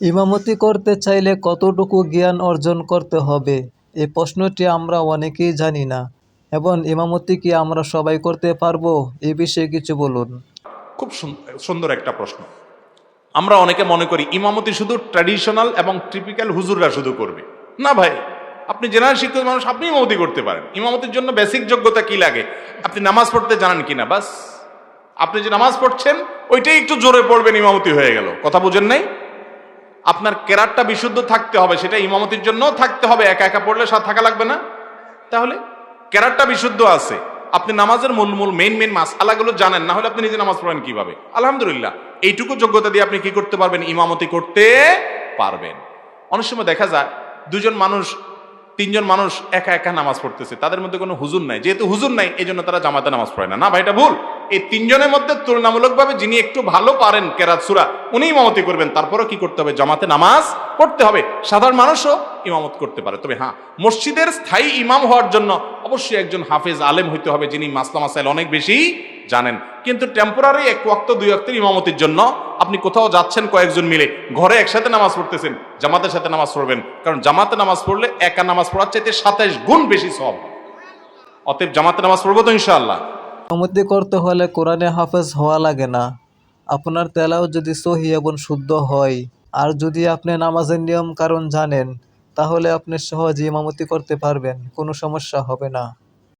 ইমামতি করতে চাইলে কতটুকু জ্ঞান অর্জন করতে হবে? এই প্রশ্নটি আমরা অনেকেই জানি না। এবং ইমামতি কি আমরা সবাই করতে পারব? এ বিষয়ে কিছু বলুন। খুব সুন- সুন্দর একটা প্রশ্ন। আমরা অনেকে মনে করি ইমামতি শুধু ট্র্যাডিশনাল এবং টিপিক্যাল হুজুররা শুধু করবে। না ভাই, আপনি জেনারেল শিক্ষিত মানুষ, আপনি ইমামতি করতে পারেন। ইমামতির জন্য বেসিক যোগ্যতা কি লাগে? আপনি নামাজ পড়তে জানেন কিনা? বাস। আপনি যে নামাজ পড়ছেন, ওইটাই একটু জোরে পড়বেন ইমামতি হয়ে গেল। কথা বুঝেন নাই? আপনার কেরাতটা বিশুদ্ধ থাকতে হবে, সেটা ইমামতির জন্য থাকতে হবে, একা একা পড়লে সাথে থাকা লাগবে না। তাহলে কেরাতটা বিশুদ্ধ আছে, আপনি নামাজের মূল মূল মেন মেন মাস আলাগুলো জানেন, না হলে আপনি নিজে নামাজ পড়েন কীভাবে? আলহামদুলিল্লাহ, এইটুকু যোগ্যতা দিয়ে আপনি কি করতে পারবেন? ইমামতি করতে পারবেন। অনেক সময় দেখা যায়, দুজন মানুষ তিনজন মানুষ একা একা নামাজ পড়তেছে, তাদের মধ্যে কোনো হুজুর নাই। যেহেতু হুজুর নাই এই জন্য তারা জামাতে নামাজ পড়ে না। না ভাই এটা ভুল। এই তিনজনের মধ্যে তুলনামূলকভাবে যিনি একটু ভালো পারেন কেরাত সুরা উনি ইমামতি করবেন। তারপরও কি করতে হবে? জামাতে নামাজ পড়তে হবে। সাধারণ মানুষও ইমামত করতে পারে। তবে হ্যাঁ মসজিদের স্থায়ী ইমাম হওয়ার জন্য অবশ্যই একজন হাফেজ আলেম হইতে হবে, যিনি মাসলা মাসাইল অনেক বেশি জানেন। কিন্তু টেম্পোরারি এক ওয়াক্ত, দুই ওয়াক্তের ইমামতির জন্য আপনি কোথাও যাচ্ছেন কয়েকজন মিলে, ঘরে একসাথে নামাজ পড়তেছেন, জামাতের সাথে নামাজ পড়বেন। কারণ জামাতে নামাজ পড়লে একা নামাজ পড়ার চাইতে সাতাইশ গুণ বেশি সব অতএব জামাতে নামাজ পড়ব তো ইনশাআল্লাহ। ইমামতি করতে হলে কোরআনে হাফেজ হওয়া লাগে না। আপনার তেলাও যদি সহি এবং শুদ্ধ হয়, আর যদি আপনি নামাজের নিয়ম কারণ জানেন, তাহলে আপনি সহজে ইমামতি করতে পারবেন, কোনো সমস্যা হবে না।